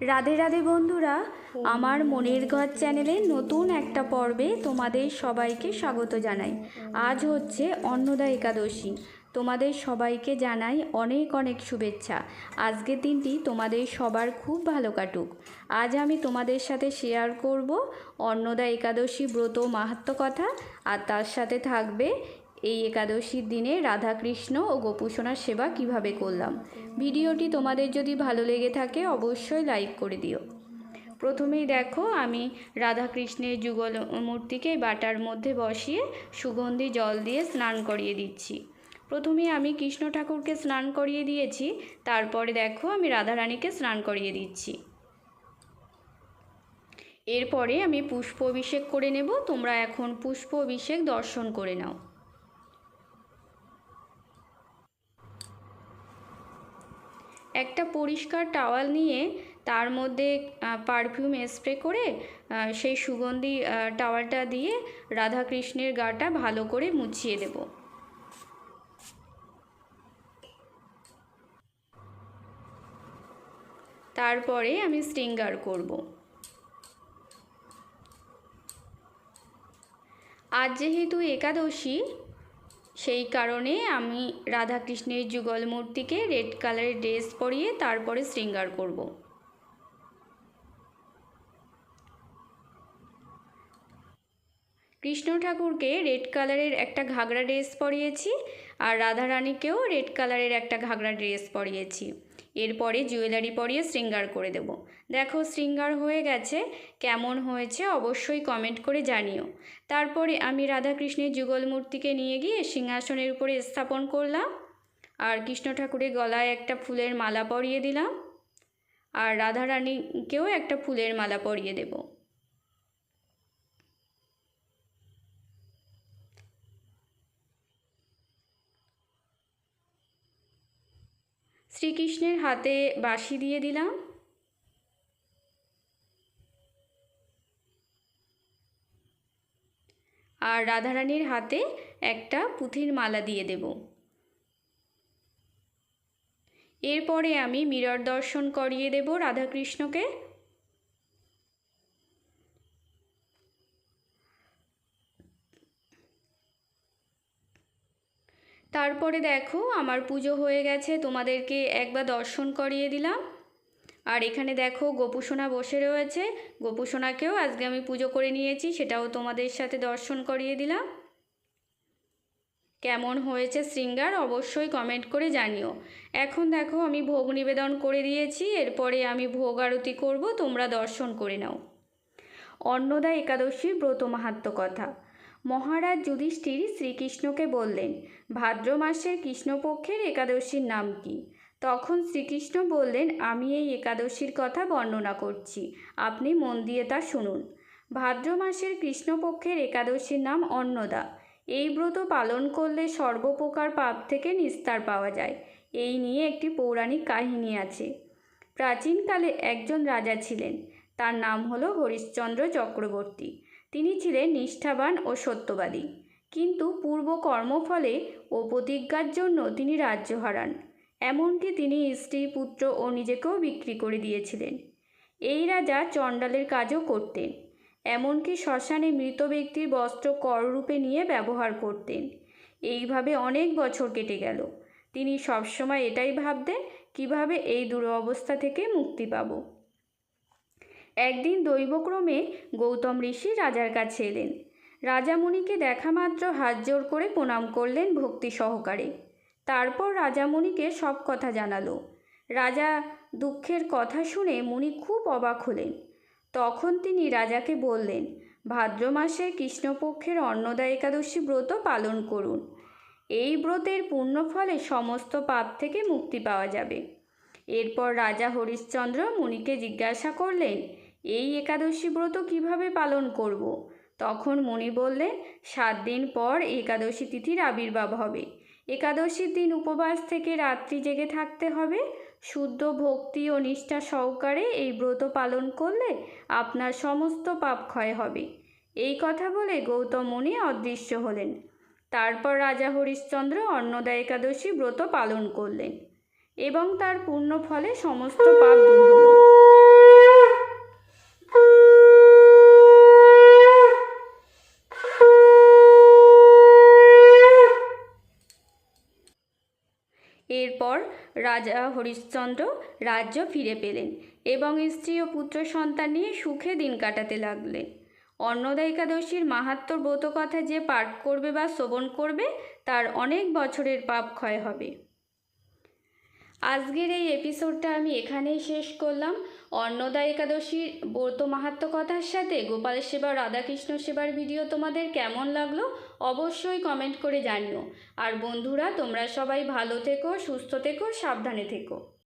রাধে রাধে বন্ধুরা, আমার মনের ঘর চ্যানেলে নতুন একটা পর্বে তোমাদের সবাইকে স্বাগত জানাই। আজ হচ্ছে অন্নদা একাদশী। তোমাদের সবাইকে জানাই অনেক অনেক শুভেচ্ছা। আজকের দিনটি তোমাদের সবার খুব ভালো কাটুক। আজ আমি তোমাদের সাথে শেয়ার করব অন্নদা একাদশী ব্রত মাহাত্ম কথা, আর তার সাথে থাকবে এই একাদশীর দিনে রাধাকৃষ্ণ ও গোপুসোনার সেবা কীভাবে করলাম? ভিডিওটি তোমাদের যদি ভালো লেগে থাকে, অবশ্যই লাইক করে দিও। প্রথমেই দেখো, আমি রাধাকৃষ্ণের যুগল মূর্তিকে বাটার মধ্যে বসিয়ে সুগন্ধি জল দিয়ে স্নান করিয়ে দিচ্ছি। প্রথমে আমি কৃষ্ণ ঠাকুরকে স্নান করিয়ে দিয়েছি, তারপরে দেখো, আমি রাধারানীকে স্নান করিয়ে দিচ্ছি। এরপরে আমি পুষ্প অভিষেক করে নেব, তোমরা এখন পুষ্প অভিষেক দর্শন করে নাও। একটা পরিষ্কার টাওয়াল নিয়ে তার মধ্যে পারফিউম স্প্রে করে সেই সুগন্ধি টাওয়ালটা দিয়ে রাধাকৃষ্ণের গাটা ভালো করে মুছিয়ে দেব। তারপরে আমি স্টিঙ্গার করব। আজ যেহেতু একাদশী সেই কারণে আমি রাধাকৃষ্ণের যুগল মূর্তিকে রেড কালারের ড্রেস পরিয়ে তারপরে শৃঙ্গার করব। কৃষ্ণ ঠাকুরকে রেড কালারের একটা ঘাগরা ড্রেস পরিয়েছি আর রাধারানীকেও রেড কালারের একটা ঘাগরা ড্রেস পরিয়েছি। এরপরে জুয়েলারি পরিয়ে শৃঙ্গার করে দেব। দেখো শৃঙ্গার হয়ে গেছে, কেমন হয়েছে অবশ্যই কমেন্ট করে জানিও। তারপরে আমি রাধাকৃষ্ণের যুগল মূর্তিকে নিয়ে গিয়ে সিংহাসনের উপরে স্থাপন করলাম। আর কৃষ্ণ ঠাকুরের গলায় একটা ফুলের মালা পরিয়ে দিলাম। আর রাধারানীকেও একটা ফুলের মালা পরিয়ে দেবো। শ্রীকৃষ্ণের হাতে বাঁশি দিয়ে দিলাম। আর রাধারানীর হাতে একটা পুঁথির মালা দিয়ে দেব। এরপরে আমি মিরর দর্শন করিয়ে দেব রাধাকৃষ্ণকে। তারপরে দেখো, আমার পুজো হয়ে গেছে, তোমাদেরকে একবার দর্শন করিয়ে দিলাম। আর এখানে দেখো, গোপুসোনা বসে রয়েছে। গোপুসোনাকেও আজকে আমি পুজো করে নিয়েছি, সেটাও তোমাদের সাথে দর্শন করিয়ে দিলাম। কেমন হয়েছে শৃঙ্গার অবশ্যই কমেন্ট করে জানিও। এখন দেখো, আমি ভোগ নিবেদন করে দিয়েছি, এরপরে আমি ভোগ আরতি করব, তোমরা দর্শন করে নাও। অন্নদা একাদশীর ব্রত মাহাত্ম কথা। মহারাজ যুধিষ্ঠির শ্রীকৃষ্ণকে বললেন, ভাদ্র মাসের কৃষ্ণপক্ষের একাদশীর নাম কি? তখন শ্রীকৃষ্ণ বললেন, আমি এই একাদশীর কথা বর্ণনা করছি, আপনি মন দিয়ে তা শুনুন। ভাদ্র মাসের কৃষ্ণপক্ষের একাদশীর নাম অন্নদা। এই ব্রত পালন করলে সর্বপ্রকার পাপ থেকে নিস্তার পাওয়া যায়। এই নিয়ে একটি পৌরাণিক কাহিনী আছে। প্রাচীনকালে একজন রাজা ছিলেন। তার নাম হলো হরিশ্চন্দ্র চক্রবর্তী। তিনি ছিলেন নিষ্ঠাবান ও সত্যবাদী। কিন্তু পূর্ব কর্মফলে ও প্রতিজ্ঞার জন্য তিনি রাজ্য হারান। এমনকি তিনি স্ত্রী, পুত্র ও নিজেকেও বিক্রি করে দিয়েছিলেন। এই রাজা চণ্ডালের কাজও করতেন। এমনকি শ্মশানে মৃত ব্যক্তির বস্ত্র কররূপে নিয়ে ব্যবহার করতেন। এইভাবে অনেক বছর কেটে গেল। তিনি সবসময় এটাই ভাবতেন, কীভাবে এই দুরবস্থা থেকে মুক্তি পাবো। একদিন দৈবক্রমে গৌতম ঋষি রাজার কাছে এলেন। রাজামণিকে দেখা মাত্র হাত জোর করে প্রণাম করলেন ভক্তি সহকারে। তারপর রাজামণিকে সব কথা জানালো। রাজা দুঃখের কথা শুনে মুনি খুব অবাক হলেন। তখন তিনি রাজাকে বললেন, ভাদ্র মাসে কৃষ্ণপক্ষের অন্নদা একাদশী ব্রত পালন করুন। এই ব্রতের পূর্ণ ফলে সমস্ত পাপ থেকে মুক্তি পাওয়া যাবে। এরপর রাজা হরিশ্চন্দ্র মুনিকে জিজ্ঞাসা করলেন এই একাদশী ব্রত কীভাবে পালন করব। তখন মুনি বললেন, সাত দিন পর একাদশী তিথির আবির্ভাব হবে। একাদশীর দিন উপবাস থেকে রাত্রি জেগে থাকতে হবে। শুদ্ধ ভক্তি ও নিষ্ঠা সহকারে এই ব্রত পালন করলে আপনার সমস্ত পাপ ক্ষয় হবে। এই কথা বলে গৌতম মুনি অদৃশ্য হলেন। তারপর রাজা হরিশ্চন্দ্র অন্নদা একাদশী ব্রত পালন করলেন এবং তার পূর্ণ ফলে সমস্ত পাপ দূর হলো। এরপর রাজা হরিশ্চন্দ্র রাজ্য ফিরে পেলেন এবং স্ত্রী ও পুত্র সন্তান নিয়ে সুখে দিন কাটাতে লাগলেন। অন্নদা একাদশীর মাহাত্ম ব্রত কথা যে পাঠ করবে বা শ্রবণ করবে, তার অনেক বছরের পাপ ক্ষয় হবে। আজকের এই এপিসোডটা আমি এখানেই শেষ করলাম। অন্নদা একাদশীর ব্রত মাহাত্ম কথার সাথে গোপাল সেবা রাধাকৃষ্ণ সেবার ভিডিও তোমাদের কেমন লাগল অবশ্যই কমেন্ট করে জানিও। আর বন্ধুরা, তোমরা সবাই ভালো থেকো, সুস্থ থেকো, সাবধানে থেকো।